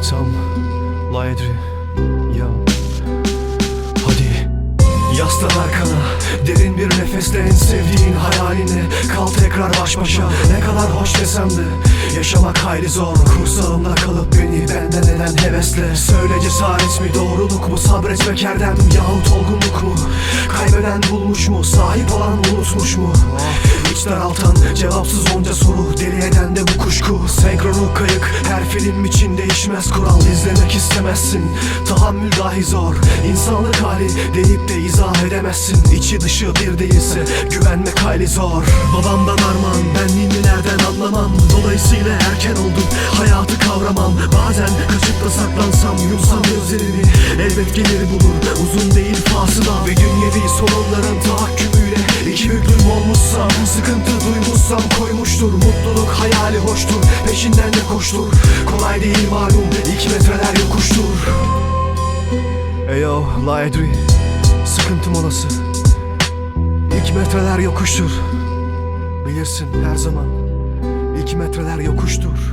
Itham, Laedri, ya. Hadi Yaslan arkana. Derin bir nefesle en sevdiğin hayaline Kal tekrar baş başa. Ne kadar hoş desem de Yaşamak hayli zor. Kursağımda kalıp beni benden eden hevesle. Söyle cesaret mi doğruluk mu Sabretmek erdem yahut olgunluk mu? Kaybeden bulmuş mu Sahip olan unutmuş mu? İç daraltan cevapsız onca soru Deli eden de bu kuşku. Senkronu kayık her film için değişmez kural İzlemek istemezsin. Tahammül dahi zor. İnsanlık hali deyip de izah edemezsin. İçi dışı bir değilse güvenmek hayli zor. Babamdan armağan ben ninnilerden anlamam Dolayısıyla erken oldum hayatı kavramam. Bazen kaçıp da saklansam yumsam gözlerini Elbet gelir bulur. Uzun değil fasıla Ve dünyevi hoştur Peşinden de koştur. Kolay değil malum ilk metreler yokuştur. Eyo Laedri Sıkıntı molası İlk metreler yokuştur. Bilirsin her zaman İlk metreler yokuştur